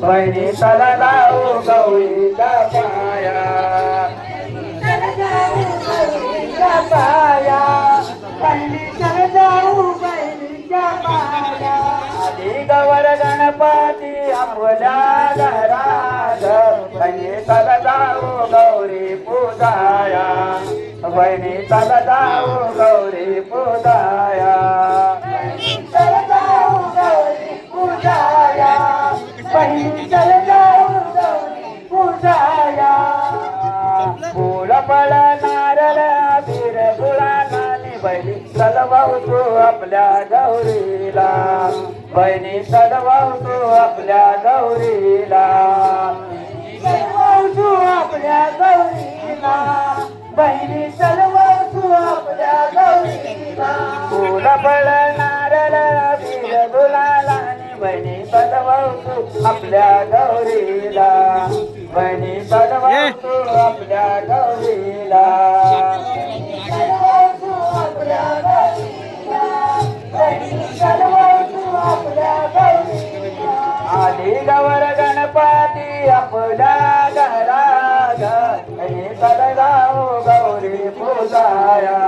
बहिणी चला लावू गौरीचा पाया. पाया. बहिणी चला जाऊ बहिणीच्या पाया. आधी गवर गणपती आपल्या घरात. बहिणी चला जाऊ गौरी पूजाया. बहिणी चला जाऊ गौरी पूजाया. फुल फळ नारळ बीर गुळाला बहिणी चलवाऊ तू आपल्या गौरीला. बहिणी चलवाऊ तू आपल्या गौरीला. चलवाऊ तू आपल्या गौरीला. बहिणी चलवाऊ तू आपल्या गौरीला. फुल फळ नारळ बीर गुलाला बहिणी चलवाऊ तू आपल्या गौरीला. बहिणी चलवाऊ तू आपल्या गौरीला आधी गवर गणपती आपल्या घरात बहिणी चलगाऊ गौरी पूजाया.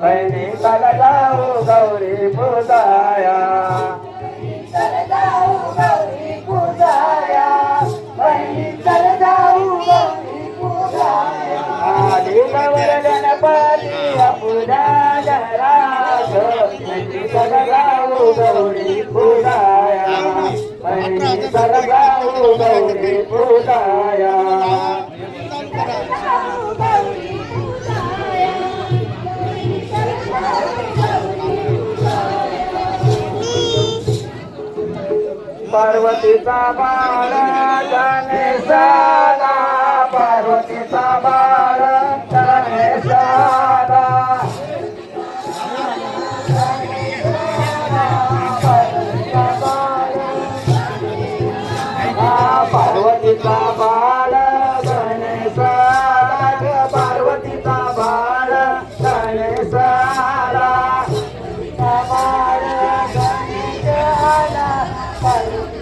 बहिणी चलगाऊ गौरी पूजाया. पार्वतीचा बाळ गणेशाला पार्वतीचा बाळ.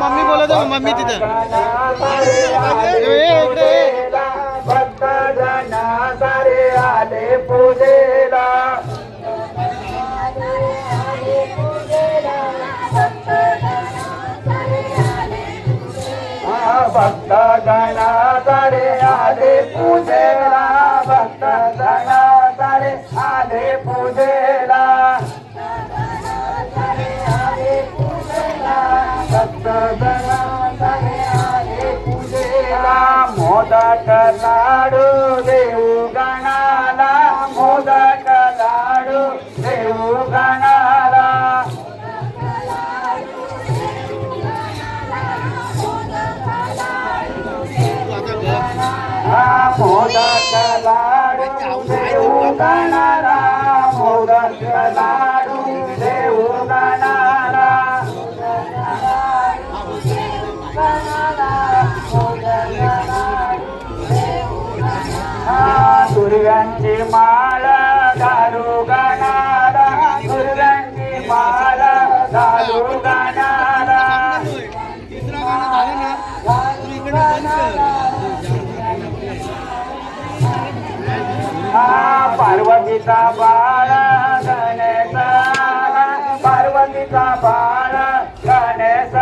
मम्मी बोलत आहे मम्मी तिथं. भक्त गणा तारे आले पूजेला भक्त गणा तारे आले पूजेला भक्त सारे आले पूजेला मोदक लाडू देऊ गणाला मोदक लाडू देऊ गणाला. मोदक लाडू देऊ गणाला मोदक लाडू देऊ गणाला पार्वतीचा बाळा गणेश पार्वतीचा बाळा गणेश.